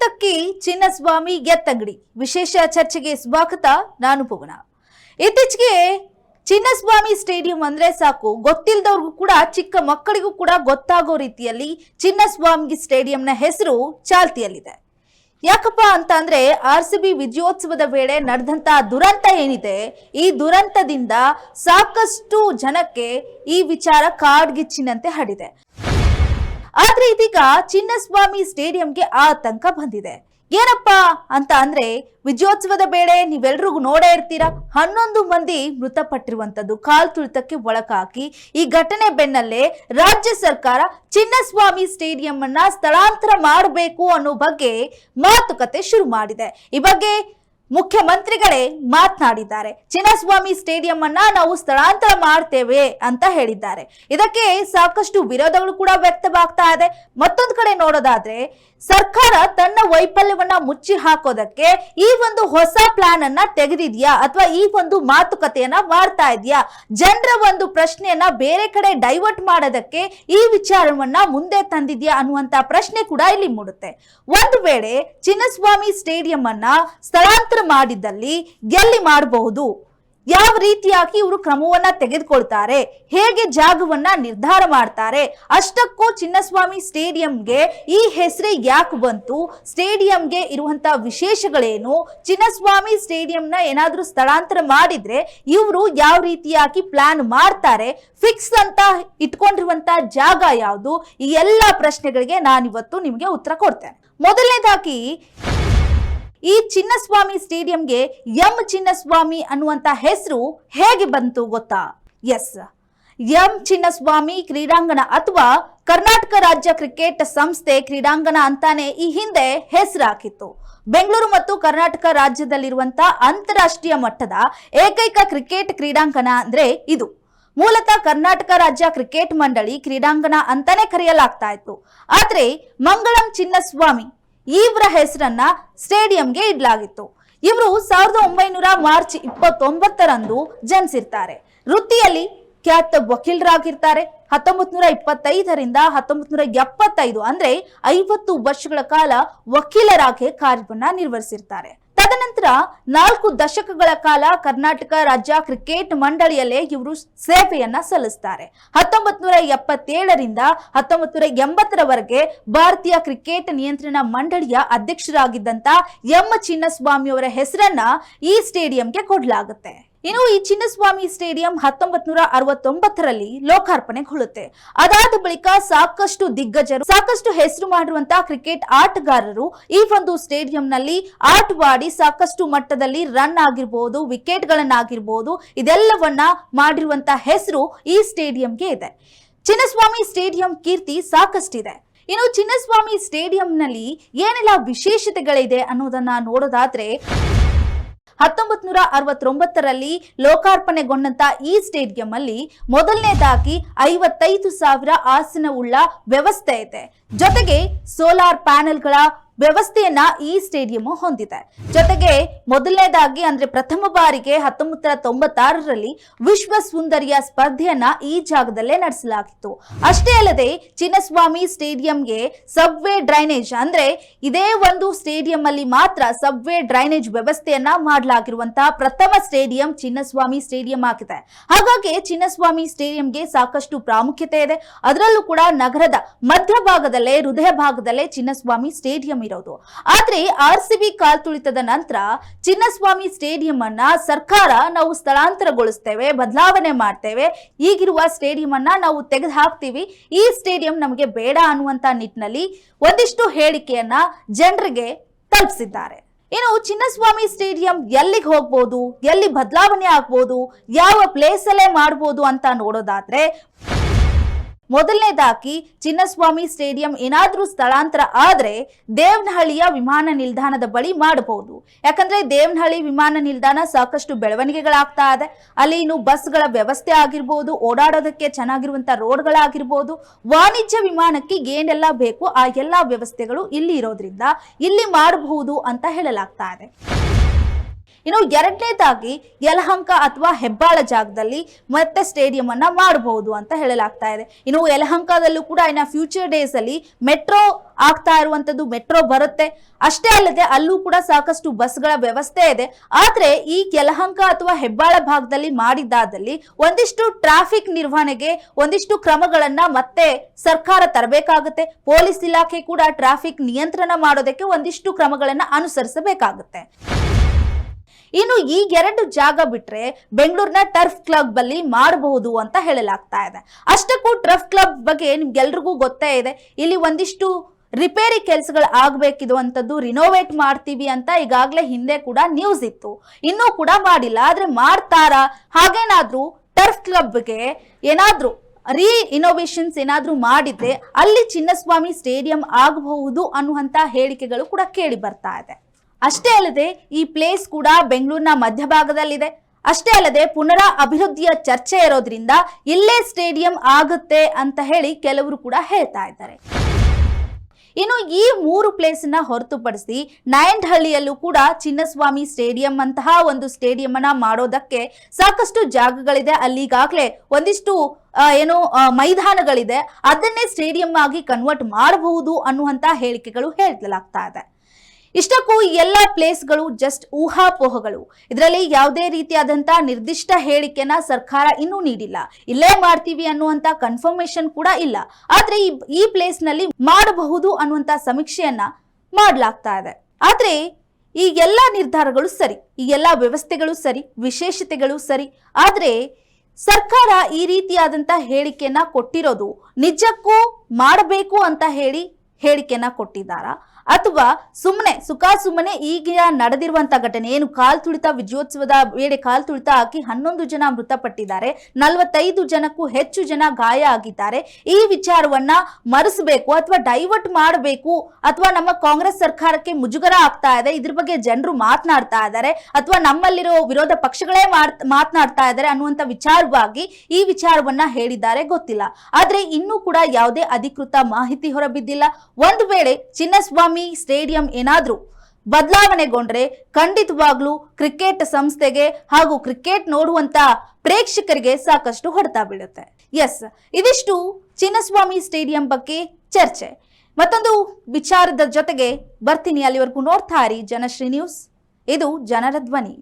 ತುಳಿತಕ್ಕಿ ಚಿನ್ನಸ್ವಾಮಿ ಗೆತ್ತಂಗಡಿ ವಿಶೇಷ ಚರ್ಚೆಗೆ ಸ್ವಾಗತ, ನಾನು ಪವನ ಇತ್ತೀಚೆಗೆ ಚಿನ್ನಸ್ವಾಮಿ ಸ್ಟೇಡಿಯಂ ಅಂದ್ರೆ ಸಾಕು. ಗೊತ್ತಿಲ್ಲದವ್ರಿಗೂ ಕೂಡ, ಚಿಕ್ಕ ಮಕ್ಕಳಿಗೂ ಕೂಡ ಗೊತ್ತಾಗೋ ರೀತಿಯಲ್ಲಿ ಚಿನ್ನಸ್ವಾಮಿ ಸ್ಟೇಡಿಯಂನ ಹೆಸರು ಚಾಲ್ತಿಯಲ್ಲಿದೆ. ಯಾಕಪ್ಪ ಅಂತ ಅಂದ್ರೆ, ಆರ್ ಸಿ ಬಿ ವಿಜಯೋತ್ಸವದ ವೇಳೆ ನಡೆದಂತ ದುರಂತ ಏನಿದೆ, ಈ ದುರಂತದಿಂದ ಸಾಕಷ್ಟು ಜನಕ್ಕೆ ಈ ವಿಚಾರ ಕಾಡ್ಗಿಚ್ಚಿನಂತೆ ಹಡಿದೆ ಆದ್ರೆ ಇದೀಗ ಚಿನ್ನಸ್ವಾಮಿ ಸ್ಟೇಡಿಯಂಗೆ ಆತಂಕ ಬಂದಿದೆ. ಏನಪ್ಪಾ ಅಂತ ಅಂದ್ರೆ, ವಿಜಯೋತ್ಸವದ ವೇಳೆ ನೀವೆಲ್ರಿಗೂ ನೋಡೇ ಇರ್ತೀರಾ? ಹನ್ನೊಂದು ಮಂದಿ ಮೃತಪಟ್ಟಿರುವಂತದ್ದು ಕಾಲ್ ತುಳಿತಕ್ಕೆ ಒಳಕಾಕಿ ಈ ಘಟನೆ ಬೆನ್ನಲ್ಲೇ ರಾಜ್ಯ ಸರ್ಕಾರ ಚಿನ್ನಸ್ವಾಮಿ ಸ್ಟೇಡಿಯಂ ಅನ್ನ ಸ್ಥಳಾಂತರ ಮಾಡಬೇಕು ಅನ್ನೋ ಬಗ್ಗೆ ಮಾತುಕತೆ ಶುರು ಮಾಡಿದೆ. ಈ ಬಗ್ಗೆ ಮುಖ್ಯಮಂತ್ರಿಗಳೇ ಮಾತನಾಡಿದ್ದಾರೆ. ಚಿನ್ನಸ್ವಾಮಿ ಸ್ಟೇಡಿಯಂ ಅನ್ನ ನಾವು ಸ್ಥಳಾಂತರ ಮಾಡ್ತೇವೆ ಅಂತ ಹೇಳಿದ್ದಾರೆ. ಇದಕ್ಕೆ ಸಾಕಷ್ಟು ವಿರೋಧಗಳು ಕೂಡ ವ್ಯಕ್ತವಾಗ್ತಾ ಇದೆ. ಮತ್ತೊಂದು ಕಡೆ ನೋಡೋದಾದ್ರೆ ಸರ್ಕಾರ ತನ್ನ ವೈಫಲ್ಯವನ್ನ ಮುಚ್ಚಿ ಹಾಕೋದಕ್ಕೆ ಈ ಒಂದು ಹೊಸ ಪ್ಲಾನ್ ಅನ್ನ ತೆಗೆದಿದ್ಯಾ? ಅಥವಾ ಈ ಒಂದು ಮಾತುಕತೆಯನ್ನ ಮಾಡ್ತಾ ಇದೆಯಾ? ಜನರ ಒಂದು ಪ್ರಶ್ನೆಯನ್ನ ಬೇರೆ ಕಡೆ ಡೈವರ್ಟ್ ಮಾಡೋದಕ್ಕೆ ಈ ವಿಚಾರವನ್ನ ಮುಂದೆ ತಂದಿದ್ಯಾ ಅನ್ನುವಂತ ಪ್ರಶ್ನೆ ಕೂಡ ಇಲ್ಲಿ ಮೂಡುತ್ತೆ. ಒಂದು ವೇಳೆ ಚಿನ್ನಸ್ವಾಮಿ ಸ್ಟೇಡಿಯಂ ಅನ್ನ ಸ್ಥಳಾಂತರ ಮಾಡಿದ್ದಲ್ಲಿ ಗೆಲ್ಲಿ ಮಾಡಬಹುದು. ಯಾವ ರೀತಿಯಾಗಿ ಇವರು ಕ್ರಮವನ್ನ ತೆಗೆದುಕೊಳ್ತಾರೆ? ಹೇಗೆ ಜಾಗವನ್ನ ನಿರ್ಧಾರ ಮಾಡ್ತಾರೆ? ಅಷ್ಟಕ್ಕೂ ಚಿನ್ನಸ್ವಾಮಿ ಸ್ಟೇಡಿಯಂಗೆ ಈ ಹೆಸರೇ ಯಾಕೆ ಬಂತು? ಸ್ಟೇಡಿಯಂಗೆ ಇರುವಂತ ವಿಶೇಷಗಳೇನು? ಚಿನ್ನಸ್ವಾಮಿ ಸ್ಟೇಡಿಯಂನ ಏನಾದರೂ ಸ್ಥಳಾಂತರ ಮಾಡಿದ್ರೆ ಇವರು ಯಾವ ರೀತಿಯಾಗಿ ಪ್ಲಾನ್ ಮಾಡ್ತಾರೆ? ಫಿಕ್ಸ್ ಅಂತ ಇಟ್ಕೊಂಡಿರುವಂತ ಜಾಗ ಯಾವುದು? ಈ ಎಲ್ಲ ಪ್ರಶ್ನೆಗಳಿಗೆ ನಾನಿವತ್ತು ನಿಮಗೆ ಉತ್ತರ ಕೊಡ್ತೇನೆ. ಮೊದಲನೇದಾಗಿ ಈ ಚಿನ್ನಸ್ವಾಮಿ ಸ್ಟೇಡಿಯಂಗೆ ಎಂ ಚಿನ್ನಸ್ವಾಮಿ ಅನ್ನುವಂತ ಹೆಸರು ಹೇಗೆ ಬಂತು ಗೊತ್ತಾ? ಎಸ್ ಎಂ ಚಿನ್ನಸ್ವಾಮಿ ಕ್ರೀಡಾಂಗಣ ಅಥವಾ ಕರ್ನಾಟಕ ರಾಜ್ಯ ಕ್ರಿಕೆಟ್ ಸಂಸ್ಥೆ ಕ್ರೀಡಾಂಗಣ ಅಂತಾನೆ ಈ ಹಿಂದೆ ಹೆಸರು ಹಾಕಿತ್ತು. ಬೆಂಗಳೂರು ಮತ್ತು ಕರ್ನಾಟಕ ರಾಜ್ಯದಲ್ಲಿರುವಂತಹ ಅಂತಾರಾಷ್ಟ್ರೀಯ ಮಟ್ಟದ ಏಕೈಕ ಕ್ರಿಕೆಟ್ ಕ್ರೀಡಾಂಗಣ ಅಂದ್ರೆ ಇದು. ಮೂಲತಃ ಕರ್ನಾಟಕ ರಾಜ್ಯ ಕ್ರಿಕೆಟ್ ಮಂಡಳಿ ಕ್ರೀಡಾಂಗಣ ಅಂತಾನೆ ಕರೆಯಲಾಗ್ತಾ ಇತ್ತು. ಆದ್ರೆ ಮಂಗಳಂ ಚಿನ್ನಸ್ವಾಮಿ ಇವರ ಹೆಸರನ್ನ ಸ್ಟೇಡಿಯಂಗೆ ಇಡಲಾಗಿತ್ತು. ಇವರು ಸಾವಿರದ ಒಂಬೈನೂರ ಮಾರ್ಚ್ ಇಪ್ಪತ್ತೊಂಬತ್ತರಂದು ಜನಿಸಿರ್ತಾರೆ. ವೃತ್ತಿಯಲ್ಲಿ ಖ್ಯಾತ ವಕೀಲರಾಗಿರ್ತಾರೆ. ಹತ್ತೊಂಬತ್ ನೂರ ಇಪ್ಪತ್ತೈದರಿಂದ ಹತ್ತೊಂಬತ್ ನೂರ ಎಪ್ಪತ್ತೈದು ಅಂದ್ರೆ ಐವತ್ತು ವರ್ಷಗಳ ಕಾಲ ವಕೀಲರಾಗಿ ಕಾರ್ಯವನ್ನ ನಿರ್ವಹಿಸಿರ್ತಾರೆ. ತದನಂತರ ನಾಲ್ಕು ದಶಕಗಳ ಕಾಲ ಕರ್ನಾಟಕ ರಾಜ್ಯ ಕ್ರಿಕೆಟ್ ಮಂಡಳಿಯಲ್ಲೇ ಇವರು ಸೇವೆಯನ್ನ ಸಲ್ಲಿಸ್ತಾರೆ. ಹತ್ತೊಂಬತ್ ನೂರ ಎಪ್ಪತ್ತೇಳರಿಂದ ಹತ್ತೊಂಬತ್ ನೂರ ಎಂಬತ್ತರವರೆಗೆ ಭಾರತೀಯ ಕ್ರಿಕೆಟ್ ನಿಯಂತ್ರಣ ಮಂಡಳಿಯ ಅಧ್ಯಕ್ಷರಾಗಿದ್ದಂತ ಎಂ ಚಿನ್ನಸ್ವಾಮಿ ಅವರ ಹೆಸರನ್ನ ಈ ಸ್ಟೇಡಿಯಂಗೆ ಕೊಡಲಾಗುತ್ತೆ. ಇನ್ನು ಈ ಚಿನ್ನಸ್ವಾಮಿ ಸ್ಟೇಡಿಯಂ ಹತ್ತೊಂಬತ್ ನೂರ ಅರವತ್ತೊಂಬತ್ತರಲ್ಲಿ ಲೋಕಾರ್ಪಣೆಗೊಳ್ಳುತ್ತೆ. ಅದಾದ ಬಳಿಕ ಸಾಕಷ್ಟು ದಿಗ್ಗಜರು, ಸಾಕಷ್ಟು ಹೆಸರು ಮಾಡಿರುವಂತಹ ಕ್ರಿಕೆಟ್ ಆಟಗಾರರು ಈ ಒಂದು ಸ್ಟೇಡಿಯಂನಲ್ಲಿ ಆಟವಾಡಿ ಸಾಕಷ್ಟು ಮಟ್ಟದಲ್ಲಿ ರನ್ ಆಗಿರ್ಬೋದು ವಿಕೆಟ್ ಗಳನ್ನಾಗಿರ್ಬೋದು ಇದೆಲ್ಲವನ್ನ ಮಾಡಿರುವಂತಹ ಹೆಸರು ಈ ಸ್ಟೇಡಿಯಂಗೆ ಇದೆ. ಚಿನ್ನಸ್ವಾಮಿ ಸ್ಟೇಡಿಯಂ ಕೀರ್ತಿ ಸಾಕಷ್ಟಿದೆ. ಇನ್ನು ಚಿನ್ನಸ್ವಾಮಿ ಸ್ಟೇಡಿಯಂನಲ್ಲಿ ಏನೆಲ್ಲ ವಿಶೇಷತೆಗಳಿದೆ ಅನ್ನೋದನ್ನ ನೋಡೋದಾದ್ರೆ ಹತ್ತೊಂಬತ್ ನೂರ ಅರವತ್ತೊಂಬತ್ತರಲ್ಲಿ ಲೋಕಾರ್ಪಣೆಗೊಂಡಂತ ಈ ಸ್ಟೇಡಿಯಂ ಅಲ್ಲಿ ಮೊದಲನೇದಾಗಿ ಐವತ್ತೈದು ಸಾವಿರ ಆಸನವುಳ್ಳ ವ್ಯವಸ್ಥೆ ಇದೆ. ಜೊತೆಗೆ ಸೋಲಾರ್ ಪ್ಯಾನೆಲ್ಗಳ ವ್ಯವಸ್ಥೆಯನ್ನ ಈ ಸ್ಟೇಡಿಯಂ ಹೊಂದಿದೆ. ಜೊತೆಗೆ ಮೊದಲನೇದಾಗಿ ಅಂದ್ರೆ ಪ್ರಥಮ ಬಾರಿಗೆ ಹತ್ತೊಂಬತ್ತರ ತೊಂಬತ್ತಾರರಲ್ಲಿ ವಿಶ್ವ ಸುಂದರಿಯ ಸ್ಪರ್ಧೆಯನ್ನ ಈ ಜಾಗದಲ್ಲೇ ನಡೆಸಲಾಗಿತ್ತು. ಅಷ್ಟೇ ಅಲ್ಲದೆ ಚಿನ್ನಸ್ವಾಮಿ ಸ್ಟೇಡಿಯಂಗೆ ಸಬ್ವೇ ಡ್ರೈನೇಜ್ ಅಂದ್ರೆ ಇದೇ ಒಂದು ಸ್ಟೇಡಿಯಂ ಅಲ್ಲಿ ಮಾತ್ರ ಸಬ್ವೇ ಡ್ರೈನೇಜ್ ವ್ಯವಸ್ಥೆಯನ್ನ ಮಾಡಲಾಗಿರುವಂತಹ ಪ್ರಥಮ ಸ್ಟೇಡಿಯಂ ಚಿನ್ನಸ್ವಾಮಿ ಸ್ಟೇಡಿಯಂ ಆಗಿದೆ. ಹಾಗಾಗಿ ಚಿನ್ನಸ್ವಾಮಿ ಸ್ಟೇಡಿಯಂಗೆ ಸಾಕಷ್ಟು ಪ್ರಾಮುಖ್ಯತೆ ಇದೆ. ಅದರಲ್ಲೂ ಕೂಡ ನಗರದ ಮಧ್ಯಭಾಗದಲ್ಲೇ ಹೃದಯ ಭಾಗದಲ್ಲೇ ಚಿನ್ನಸ್ವಾಮಿ ಸ್ಟೇಡಿಯಂ ಇರೋದು ಆದ್ರೆ ಆರ್ ಸಿ ಬಿ ಕಾಲ್ತುಳಿತದ ನಂತರ ಚಿನ್ನಸ್ವಾಮಿ ಸ್ಟೇಡಿಯಂ ಅನ್ನ ಸರ್ಕಾರ ನಾವು ಸ್ಥಳಾಂತರಗೊಳಿಸ್ತೇವೆ, ಬದಲಾವಣೆ ಮಾಡ್ತೇವೆ, ಈಗಿರುವ ಸ್ಟೇಡಿಯಂ ಅನ್ನ ನಾವು ತೆಗೆದು ಹಾಕ್ತೀವಿ ಈ ಸ್ಟೇಡಿಯಂ ನಮಗೆ ಬೇಡ ಅನ್ನುವಂತ ನಿಟ್ಟಿನಲ್ಲಿ ಒಂದಿಷ್ಟು ಹೇಳಿಕೆಯನ್ನ ಜನರಿಗೆ ತಲುಪಿಸಿದ್ದಾರೆ. ಏನು ಚಿನ್ನಸ್ವಾಮಿ ಸ್ಟೇಡಿಯಂ ಎಲ್ಲಿಗೆ ಹೋಗ್ಬೋದು, ಎಲ್ಲಿ ಬದಲಾವಣೆ ಆಗ್ಬೋದು, ಯಾವ ಪ್ಲೇಸಲ್ಲೇ ಮಾಡ್ಬೋದು ಅಂತ ನೋಡೋದಾದ್ರೆ ಮೊದಲನೇದಾಗಿ ಚಿನ್ನಸ್ವಾಮಿ ಸ್ಟೇಡಿಯಂ ಏನಾದರೂ ಸ್ಥಳಾಂತರ ಆದರೆ ದೇವನಹಳ್ಳಿಯ ವಿಮಾನ ನಿಲ್ದಾಣದ ಬಳಿ ಮಾಡಬಹುದು. ಯಾಕಂದ್ರೆ ದೇವನಹಳ್ಳಿ ವಿಮಾನ ನಿಲ್ದಾಣ ಸಾಕಷ್ಟು ಬೆಳವಣಿಗೆಗಳಾಗ್ತಾ ಇದೆ. ಅಲ್ಲಿ ಇನ್ನು ಬಸ್ಗಳ ವ್ಯವಸ್ಥೆ ಆಗಿರ್ಬೋದು, ಓಡಾಡೋದಕ್ಕೆ ಚೆನ್ನಾಗಿರುವಂಥ ರೋಡ್ಗಳಾಗಿರ್ಬೋದು, ವಾಣಿಜ್ಯ ವಿಮಾನಕ್ಕೆ ಏನೆಲ್ಲ ಬೇಕು ಆ ಎಲ್ಲ ವ್ಯವಸ್ಥೆಗಳು ಇಲ್ಲಿ ಇರೋದ್ರಿಂದ ಇಲ್ಲಿ ಮಾಡಬಹುದು ಅಂತ ಹೇಳಲಾಗ್ತಾ ಇದೆ. ಇನ್ನು ಎರಡನೇದಾಗಿ ಯಲಹಂಕ ಅಥವಾ ಹೆಬ್ಬಾಳ ಜಾಗದಲ್ಲಿ ಮತ್ತೆ ಸ್ಟೇಡಿಯಂ ಅನ್ನ ಮಾಡಬಹುದು ಅಂತ ಹೇಳಲಾಗ್ತಾ ಇದೆ. ಇನ್ನು ಯಲಹಂಕದಲ್ಲೂ ಕೂಡ ಇನ್ನ ಫ್ಯೂಚರ್ ಡೇಸ್ ಅಲ್ಲಿ ಮೆಟ್ರೋ ಆಗ್ತಾ ಇರುವಂತದ್ದು ಮೆಟ್ರೋ ಬರುತ್ತೆ. ಅಷ್ಟೇ ಅಲ್ಲದೆ ಅಲ್ಲೂ ಕೂಡ ಸಾಕಷ್ಟು ಬಸ್ಗಳ ವ್ಯವಸ್ಥೆ ಇದೆ. ಆದ್ರೆ ಈ ಯಲಹಂಕ ಅಥವಾ ಹೆಬ್ಬಾಳ ಭಾಗದಲ್ಲಿ ಮಾಡಿದ್ದಾದಲ್ಲಿ ಒಂದಿಷ್ಟು ಟ್ರಾಫಿಕ್ ನಿರ್ವಹಣೆಗೆ ಒಂದಿಷ್ಟು ಕ್ರಮಗಳನ್ನ ಮತ್ತೆ ಸರ್ಕಾರ ತರಬೇಕಾಗುತ್ತೆ. ಪೊಲೀಸ್ ಇಲಾಖೆ ಕೂಡ ಟ್ರಾಫಿಕ್ ನಿಯಂತ್ರಣ ಮಾಡೋದಕ್ಕೆ ಒಂದಿಷ್ಟು ಕ್ರಮಗಳನ್ನ ಅನುಸರಿಸಬೇಕಾಗುತ್ತೆ. ಇನ್ನು ಈ ಎರಡು ಜಾಗ ಬಿಟ್ರೆ ಬೆಂಗಳೂರಿನ ಟರ್ಫ್ ಕ್ಲಬ್ ಅಲ್ಲಿ ಮಾಡಬಹುದು ಅಂತ ಹೇಳಲಾಗ್ತಾ ಇದೆ. ಅಷ್ಟಕ್ಕೂ ಟರ್ಫ್ ಕ್ಲಬ್ ಬಗ್ಗೆ ನಿಮ್ಗೆಲ್ರಿಗೂ ಗೊತ್ತೇ ಇದೆ. ಇಲ್ಲಿ ಒಂದಿಷ್ಟು ರಿಪೇರಿ ಕೆಲಸಗಳು ಆಗ್ಬೇಕಿದು ಅಂತದ್ದು ರಿನೋವೇಟ್ ಮಾಡ್ತೀವಿ ಅಂತ ಈಗಾಗಲೇ ಹಿಂದೆ ಕೂಡ ನ್ಯೂಸ್ ಇತ್ತು. ಇನ್ನೂ ಕೂಡ ಮಾಡಿಲ್ಲ. ಆದ್ರೆ ಮಾಡ್ತಾರಾ? ಹಾಗೇನಾದ್ರೂ ಟರ್ಫ್ ಕ್ಲಬ್ಗೆ ಏನಾದ್ರೂ ರೀ ಇನೋವೇಷನ್ಸ್ ಏನಾದ್ರೂ ಮಾಡಿದ್ರೆ ಅಲ್ಲಿ ಚಿನ್ನಸ್ವಾಮಿ ಸ್ಟೇಡಿಯಂ ಆಗಬಹುದು ಅನ್ನುವಂತ ಹೇಳಿಕೆಗಳು ಕೂಡ ಕೇಳಿ ಬರ್ತಾ ಇದೆ. ಅಷ್ಟೇ ಅಲ್ಲದೆ ಈ ಪ್ಲೇಸ್ ಕೂಡ ಬೆಂಗಳೂರಿನ ಮಧ್ಯಭಾಗದಲ್ಲಿದೆ. ಅಷ್ಟೇ ಅಲ್ಲದೆ ಪುನರ ಅಭಿವೃದ್ಧಿಯ ಚರ್ಚೆ ಇರೋದ್ರಿಂದ ಇಲ್ಲೇ ಸ್ಟೇಡಿಯಂ ಆಗುತ್ತೆ ಅಂತ ಹೇಳಿ ಕೆಲವರು ಕೂಡ ಹೇಳ್ತಾ ಇದ್ದಾರೆ. ಇನ್ನು ಈ ಮೂರು ಪ್ಲೇಸ್ನ ಹೊರತುಪಡಿಸಿ ನಾಯಂಡಹಳ್ಳಿಯಲ್ಲೂ ಕೂಡ ಚಿನ್ನಸ್ವಾಮಿ ಸ್ಟೇಡಿಯಂ ಅಂತಹ ಒಂದು ಸ್ಟೇಡಿಯಂ ಅನ್ನ ಮಾಡೋದಕ್ಕೆ ಸಾಕಷ್ಟು ಜಾಗಗಳಿದೆ. ಅಲ್ಲಿಗಾಗಲೇ ಒಂದಿಷ್ಟು ಏನು ಮೈದಾನಗಳಿದೆ. ಅದನ್ನೇ ಸ್ಟೇಡಿಯಂ ಆಗಿ ಕನ್ವರ್ಟ್ ಮಾಡಬಹುದು ಅನ್ನುವಂತ ಹೇಳಿಕೆಗಳು ಹೇಳಲಾಗ್ತಾ ಇದೆ. ಇಷ್ಟಕ್ಕೂ ಎಲ್ಲ ಪ್ಲೇಸ್ಗಳು ಜಸ್ಟ್ ಊಹಾಪೋಹಗಳು. ಇದರಲ್ಲಿ ಯಾವುದೇ ರೀತಿಯಾದಂತಹ ನಿರ್ದಿಷ್ಟ ಹೇಳಿಕೆನ ಸರ್ಕಾರ ಇನ್ನೂ ನೀಡಿಲ್ಲ. ಇಲ್ಲೇ ಮಾಡ್ತೀವಿ ಅನ್ನುವಂತ ಕನ್ಫರ್ಮೇಶನ್ ಕೂಡ ಇಲ್ಲ. ಆದ್ರೆ ಈ ಈ ಪ್ಲೇಸ್ನಲ್ಲಿ ಮಾಡಬಹುದು ಅನ್ನುವಂತ ಸಮೀಕ್ಷೆಯನ್ನ ಮಾಡಲಾಗ್ತಾ ಇದೆ. ಆದ್ರೆ ಈ ಎಲ್ಲ ನಿರ್ಧಾರಗಳು ಸರಿ, ಈ ಎಲ್ಲ ವ್ಯವಸ್ಥೆಗಳು ಸರಿ, ವಿಶೇಷತೆಗಳು ಸರಿ, ಆದ್ರೆ ಸರ್ಕಾರ ಈ ರೀತಿಯಾದಂತ ಹೇಳಿಕೆಯನ್ನ ಕೊಟ್ಟಿರೋದು ನಿಜಕ್ಕೂ ಮಾಡಬೇಕು ಅಂತ ಹೇಳಿ ಹೇಳಿಕೆಯನ್ನ ಕೊಟ್ಟಿದ್ದಾರಾ. ಅಥವಾ ಸುಮ್ಮನೆ ಸುಖ ಸುಮ್ಮನೆ ಈಗ ನಡೆದಿರುವಂತ ಘಟನೆ ಏನು ಕಾಲ್ ತುಳಿತ ವಿಜಯೋತ್ಸವದ ವೇಳೆ ಕಾಲ್ ತುಳಿತ ಹಾಕಿ ಹನ್ನೊಂದು ಜನ ಮೃತಪಟ್ಟಿದ್ದಾರೆ. ನಲವತ್ತೈದು ಜನಕ್ಕೂ ಹೆಚ್ಚು ಜನ ಗಾಯ ಆಗಿದ್ದಾರೆ. ಈ ವಿಚಾರವನ್ನ ಮರೆಸಬೇಕು ಅಥವಾ ಡೈವರ್ಟ್ ಮಾಡಬೇಕು ಅಥವಾ ನಮ್ಮ ಕಾಂಗ್ರೆಸ್ ಸರ್ಕಾರಕ್ಕೆ ಮುಜುಗರ ಆಗ್ತಾ ಇದೆ. ಇದ್ರ ಬಗ್ಗೆ ಜನರು ಮಾತನಾಡ್ತಾ ಇದ್ದಾರೆ. ಅಥವಾ ನಮ್ಮಲ್ಲಿರೋ ವಿರೋಧ ಪಕ್ಷಗಳೇ ಮಾತನಾಡ್ತಾ ಇದ್ದಾರೆ ಅನ್ನುವಂತ ವಿಚಾರವಾಗಿ ಈ ವಿಚಾರವನ್ನ ಹೇಳಿದ್ದಾರೆ. ಗೊತ್ತಿಲ್ಲ. ಆದ್ರೆ ಇನ್ನೂ ಕೂಡ ಯಾವುದೇ ಅಧಿಕೃತ ಮಾಹಿತಿ ಹೊರಬಿದ್ದಿಲ್ಲ. ಒಂದು ವೇಳೆ ಚಿನ್ನಸ್ವಾಮಿ ಸ್ಟೇಡಿಯಂ ಏನಾದರೂ ಬದಲಾವಣೆಗೊಂಡ್ರೆ ಖಂಡಿತವಾಗ್ಲೂ ಕ್ರಿಕೆಟ್ ಸಂಸ್ಥೆಗೆ ಹಾಗೂ ಕ್ರಿಕೆಟ್ ನೋಡುವಂತ ಪ್ರೇಕ್ಷಕರಿಗೆ ಸಾಕಷ್ಟು ಹೊಡೆತ ಬೀಳುತ್ತೆ. ಎಸ್ ಇದಿಷ್ಟು ಚಿನ್ನಸ್ವಾಮಿ ಸ್ಟೇಡಿಯಂ ಬಗ್ಗೆ ಚರ್ಚೆ. ಮತ್ತೊಂದು ವಿಚಾರದ ಜೊತೆಗೆ ಬರ್ತೀನಿ ಅಲ್ಲಿವರೆಗೂ ನೋಡ್ತಾ ಜನಶ್ರೀ ನ್ಯೂಸ್. ಇದು ಜನರ ಧ್ವನಿ.